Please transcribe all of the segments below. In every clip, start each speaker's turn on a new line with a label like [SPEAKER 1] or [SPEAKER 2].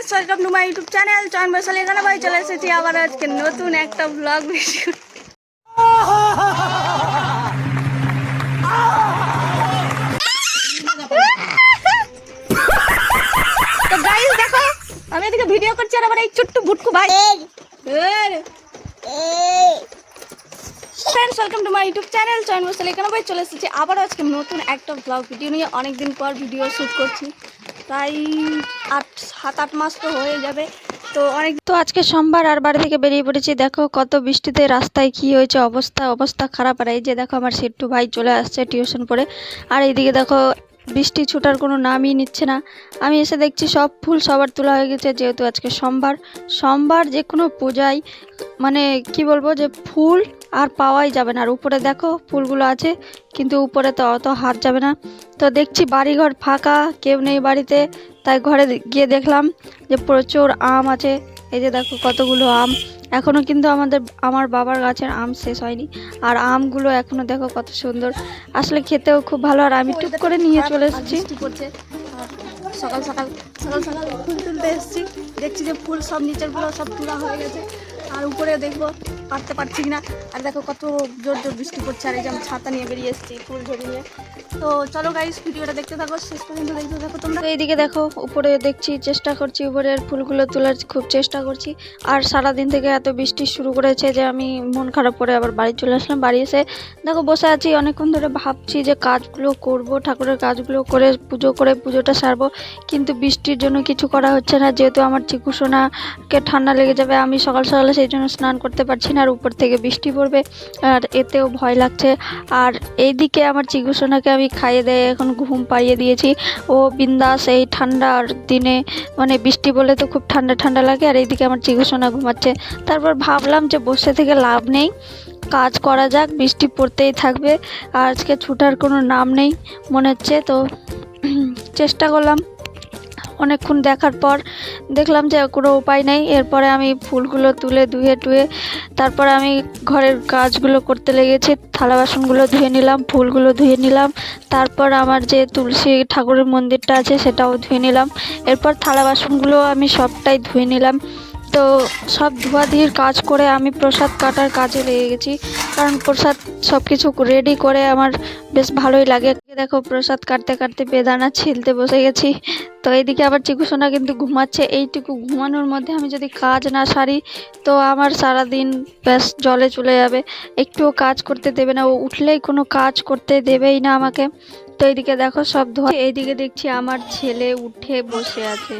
[SPEAKER 1] Friends welcome to YouTube channel Chayan Basal এখানে ভাই চলে এসেছি আবার আজকে নতুন একটা ব্লগ তো গাইস দেখো, আমি এদিকে ভিডিও করছি আর আবার এই ছোট্ট বুটকু ভাই। Friends welcome to my YouTube channel Chayan Basal এখানে ভাই চলে এসেছি আবারও আজকে নতুন একটা ব্লগ ভিডিও নিয়ে অনেকদিন পর ভিডিও শ্যুট করছি। তাই আট, সাত, আট মাস তো হয়ে যাবে। তো অনেক
[SPEAKER 2] তো আজকে সোমবার আর বাড়ি থেকে বেরিয়ে পড়েছি। দেখো কত বৃষ্টিতে রাস্তায় কি হয়েছে, অবস্থা অবস্থা খারাপ। আর এই যে দেখো আমার সিট্টু ভাই চলে আসছে টিউশন পড়ে। আর এইদিকে দেখো বৃষ্টি ছুটার কোনো নামই নিচ্ছে না। আমি এসে দেখছি সব ফুল সবার তোলা হয়ে গেছে, যেহেতু আজকে সোমবার। সোমবার যে কোনো পূজায় মানে কি বলব, যে ফুল আর পাওয়াই যাবে না। আর উপরে দেখো ফুলগুলো আছে, কিন্তু উপরে তো অত হাত যাবে না। তো দেখছি বাড়িঘর ফাঁকা, কেউ নেই বাড়িতে। তাই ঘরে গিয়ে দেখলাম যে প্রচুর আম আছে। এই যে দেখো কতগুলো আম। এখনও কিন্তু আমাদের, আমার বাবার গাছের আম শেষ হয়নি। আর আমগুলো এখনও দেখো কত সুন্দর। আসলে খেতেও খুব ভালো। আর আমি টুক করে নিয়ে চলে এসেছি।
[SPEAKER 1] সকাল সকাল সকাল সকাল ফুল তুলতে এসেছি। দেখছি যে ফুল সব নিচেরগুলো সব তোলা হয়ে গেছে। আর উপরে দেখব পারতে পারছি না আর দেখো কত জোর জোর বৃষ্টি পড়ছে, আর এই যে আমি ছাতা নিয়ে বেরিয়ে এসেছি ফুল ধরে নিয়ে। তো চলো গাইস ভিডিওটা দেখতে থাকো, শেষ পর্যন্ত দেখতে থাকো তোমরা।
[SPEAKER 2] এইদিকে দেখো, উপরে দেখছি চেষ্টা করছি উপরের ফুলগুলো তোলার খুব চেষ্টা করছি। আর সারা দিন থেকে এত বৃষ্টি শুরু করেছে যে আমি মন খারাপ করে আবার বাড়ি চলে আসলাম, বাড়ি এসে দেখো বসে আছি, অনেকক্ষণ ধরে ভাবছি যে কাজগুলো করব, ঠাকুরের কাজগুলো করে পুজো করে পুজোটা সারবো, কিন্তু বৃষ্টির জন্য কিছু করা হচ্ছে না, যেহেতু আমার চিকু সোনাকে ঠান্ডা লেগে যাবে, আমি সকাল সকালে সেই জন্য স্নান করতে পারছি না, আর উপর থেকে বৃষ্টি পড়বে, আর এতেও ভয় লাগছে। আর এইদিকে আমার চিকু সোনাকে আমি খাইয়ে দিয়ে এখন ঘুম পাইয়ে দিয়েছি। ও বিন্দাস এই ঠান্ডার দিনে মানে বৃষ্টি বলে তো খুব ঠান্ডা ঠান্ডা লাগে, আর এইদিকে আমার চিকু সোনা ঘুমাচ্ছে। তারপর ভাবলাম যে বসে থেকে লাভ নেই, কাজ করা যাক, বৃষ্টি পড়তেই থাকবে আজকে ছুটার কোনো নাম নেই, মনে হচ্ছে, তো চেষ্টা করলাম। অনেকক্ষণ দেখার পর দেখলাম যে কোনো উপায় নেই। এরপরে আমি ফুলগুলো তুলে ধুয়ে টুয়ে তারপরে আমি ঘরের কাজগুলো করতে লেগেছি। থালা বাসনগুলো ধুয়ে নিলাম, ফুলগুলো ধুয়ে নিলাম। তারপর আমার যে তুলসী ঠাকুরের মন্দিরটা আছে সেটাও ধুয়ে নিলাম। এরপর থালা বাসনগুলো আমি সবটাই ধুয়ে নিলাম। তো সব ধোয়াধুয়ির কাজ করে আমি প্রসাদ কাটার কাজে লেগে গেছি। কারণ প্রসাদ সব কিছু রেডি করে আমার বেশ ভালোই লাগে। দেখো প্রসাদ কাটতে কাটতে বেদানা ছিলতে বসে গেছি। তো এইদিকে আবার চিকুসোনা কিন্তু ঘুমাচ্ছে। এইটুকু ঘুমানোর মধ্যে আমি যদি কাজ না সারি, তো আমার সারা দিন ব্যাস জলে চলে যাবে। একটুও কাজ করতে দেবে না। ও উঠলেই কোনো কাজ করতে দেবেই না আমাকে। তো এইদিকে দেখো সব ধোয়া। এইদিকে দেখছি আমার ছেলে উঠে বসে আছে।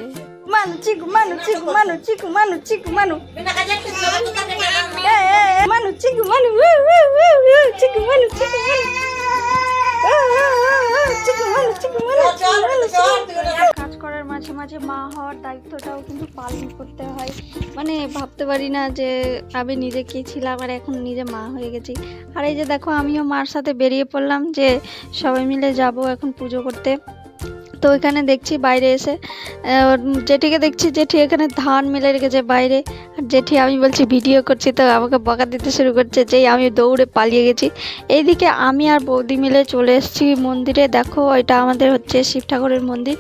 [SPEAKER 1] চিকু মানু উ, উ, উ, উ, চিকু মানু চিকু মানু উ, উ, উ, উ, চিকু মানু চিকু মানু চিকু মানু,
[SPEAKER 2] কাজ করার মাঝে মাঝে মা হওয়ার দায়িত্বটাও কিন্তু পালন করতে হয়। মানে ভাবতে পারি না যে আমি নিজে কে ছিলাম আর এখন নিজে মা হয়ে গেছি। আর এই যে দেখো আমিও মার সাথে বেরিয়ে পড়লাম যে সবাই মিলে যাব এখন পুজো করতে। তো এখানে দেখছি বাইরে এসে জেঠিকে দেখছি, জেঠি এখানে ধান মেলে রেখেছে বাইরে। আর জেঠি, আমি বলছি, ভিডিও করছি তো, আমাকে বকা দিতে শুরু করছে, যেই আমি দৌড়ে পালিয়ে গেছি। এইদিকে আমি আর বৌদি মিলে চলে এসেছি মন্দিরে। দেখো, এটা আমাদের হচ্ছে শিব ঠাকুরের মন্দির।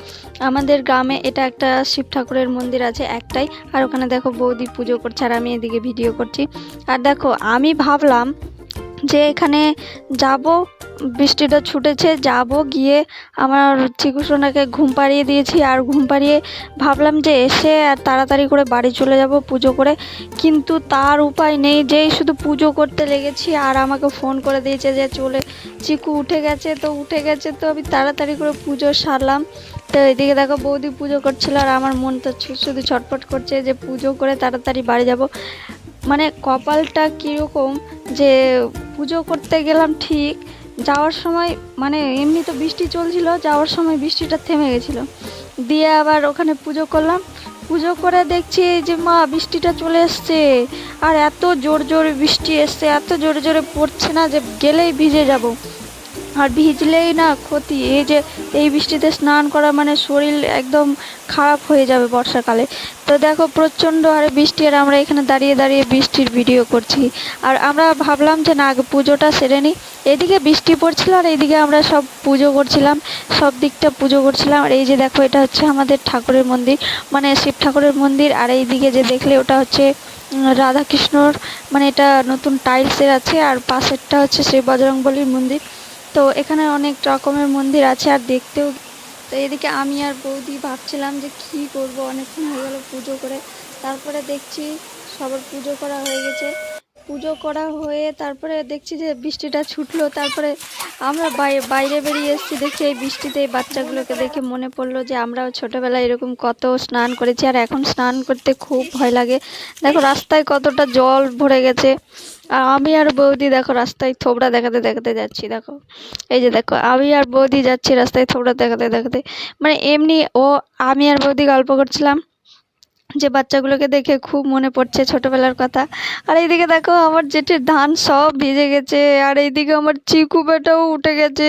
[SPEAKER 2] আমাদের গ্রামে এটা একটা শিব ঠাকুরের মন্দির আছে একটাই। আর ওখানে দেখো, বৌদি পুজো করছে, আর আমি এদিকে ভিডিও করছি। আর দেখো, আমি ভাবলাম যে এখানে যাব, বৃষ্টিটা ছুটেছে, যাব, গিয়ে আমার চিকু সোনাকে ঘুম পাড়িয়ে দিয়েছি। আর ঘুম পাড়িয়ে ভাবলাম যে এসে আর তাড়াতাড়ি করে বাড়ি চলে যাব পুজো করে। কিন্তু তার উপায় নেই যেই শুধু পুজো করতে লেগেছি আর আমাকে ফোন করে দিয়েছে যে চলে, চিকু উঠে গেছে তো উঠে গেছে তো আমি তাড়াতাড়ি করে পুজো সারলাম। তো এদিকে দেখো বৌদি পুজো করছিল আর আমার মন তো শুধু ছটফট করছে যে পুজো করে তাড়াতাড়ি বাড়ি যাব। মানে কপালটা কীরকম যে পুজো করতে গেলাম ঠিক। যাওয়ার সময় মানে এমনি তো বৃষ্টি চলছিল, যাওয়ার সময় বৃষ্টিটা থেমে গেছিল। দিয়ে আবার ওখানে পুজো করলাম। পুজো করে দেখছি যে, মা, বৃষ্টিটা চলে এসছে। আর এত জোর জোরে বৃষ্টি এসছে, এত জোরে জোরে পড়ছে না যে, গেলেই ভিজে যাব। আর ভিজলেই না ক্ষতি। এই যে, এই বৃষ্টিতে স্নান করা মানে শরীর একদম খারাপ হয়ে যাবে বর্ষাকালে। তো দেখো, প্রচণ্ড হারে বৃষ্টি আর আমরা এখানে দাঁড়িয়ে দাঁড়িয়ে বৃষ্টির ভিডিও করছি। আর আমরা ভাবলাম যে না আগে পুজোটা সেরে নিই এদিকে বৃষ্টি পড়ছিল আর এইদিকে আমরা সব পুজো করছিলাম, সব দিকটা পুজো করছিলাম। আর এই যে দেখো, এটা হচ্ছে আমাদের ঠাকুরের মন্দির মানে শিব ঠাকুরের মন্দির। আর এইদিকে যে দেখলে, ওটা হচ্ছে রাধাকৃষ্ণর মানে এটা নতুন টাইলসের আছে। আর পাশেরটা হচ্ছে শ্রী বজরংবলীর মন্দির। তো এখানে অনেক রকমের মন্দির আছে আর দেখতেও তো এদিকে আমি আর বৌদি ভাবছিলাম যে কি করব, অনেকক্ষণ হয়ে গেল পুজো করে। তারপরে দেখছি সবার পুজো করা হয়ে গেছে। পুজো করা হয়ে তারপরে দেখছি যে বৃষ্টিটা ছুটলো, তারপরে আমরা বাই- বাইরে বেরিয়ে এসেছি, দেখছি এই বৃষ্টিতে এই বাচ্চাগুলোকে দেখে মনে পড়ল যে আমরাও ছোটোবেলায় এরকম কত স্নান করেছি, আর এখন স্নান করতে খুব ভয় লাগে। দেখো রাস্তায় কতটা জল ভরে গেছে, আর আমি আর বৌদি দেখো রাস্তায় থোবড়া দেখাতে দেখাতে যাচ্ছি, দেখো। এই যে দেখো, আমি আর বৌদি যাচ্ছি রাস্তায় থোবড়া দেখাতে দেখাতে। মানে এমনি ও, আমি আর বৌদি গল্প করছিলাম যে বাচ্চাগুলোকে দেখে খুব মনে পড়ছে ছোটবেলার কথা। আর এইদিকে দেখো আমার জেঠির ধান সব ভিজে গেছে, আর এইদিকে আমার চিকু বেটাও উঠে গেছে।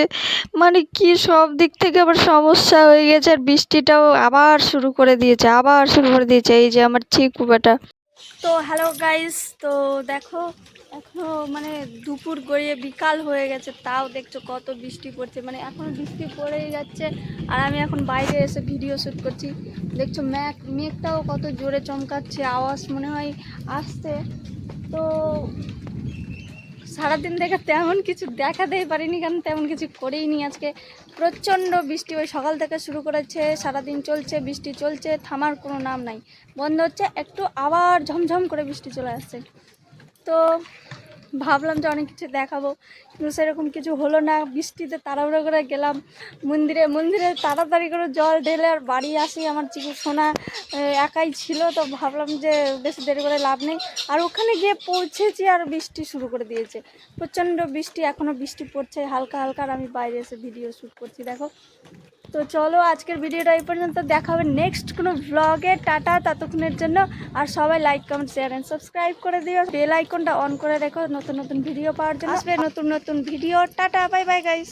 [SPEAKER 2] মানে কি সব দিক থেকে আবার সমস্যা হয়ে গেছে, আর বৃষ্টিটাও আবার শুরু করে দিয়েছে, আবার শুরু করে দিয়েছে। এই যে আমার চিকু বেটা।
[SPEAKER 1] তো হ্যালো গাইস তো দেখো, এখনও মানে দুপুর গড়িয়ে বিকাল হয়ে গেছে, তাও দেখছ কত বৃষ্টি পড়ছে মানে এখনও বৃষ্টি পড়েই যাচ্ছে, আর আমি এখন বাইরে এসে ভিডিও শ্যুট করছি। দেখছ ম্যাক মেঘটাও কত জোরে চমকাচ্ছে, আওয়াজ মনে হয় আসছে। তো সারাদিন দেখে তেমন কিছু দেখাতেই পারিনি, কারণ তেমন কিছু করেই নি আজকে। প্রচণ্ড বৃষ্টি ওই সকাল থেকে শুরু করেছে, সারাদিন চলছে, বৃষ্টি চলছে, থামার কোনো নাম নাই। বন্ধ হচ্ছে, একটু আবার ঝমঝম করে বৃষ্টি চলে আসছে। তো ভাবলাম যে অনেক কিছু দেখাবো, কিন্তু সেরকম কিছু হলো না। বৃষ্টিতে তাড়াহুড়ো করে গেলাম, মন্দিরে মন্দিরে তাড়াতাড়ি করে জল ঢেলে আর বাড়ি আসি। আমার চিকু সোনা একাই ছিল, তো ভাবলাম যে বেশি দেরি করে লাভ নেই। আর ওখানে গিয়ে পৌঁছেছি আর বৃষ্টি শুরু করে দিয়েছে। প্রচণ্ড বৃষ্টি এখনও বৃষ্টি পড়ছে, হালকা হালকা। আর আমি বাইরে এসে ভিডিও শ্যুট করছি, দেখো। তো চলো আজকের ভিডিওটা এই পর্যন্ত। দেখা হবে নেক্সট কোনো ব্লগে টাটা, ততক্ষণের জন্য। আর সবাই like comment share and subscribe করে দিও। বেল আইকনটা অন করে রেখো। নতুন নতুন ভিডিও পাওয়ার জন্য। আসবে নতুন নতুন video tata bye bye guys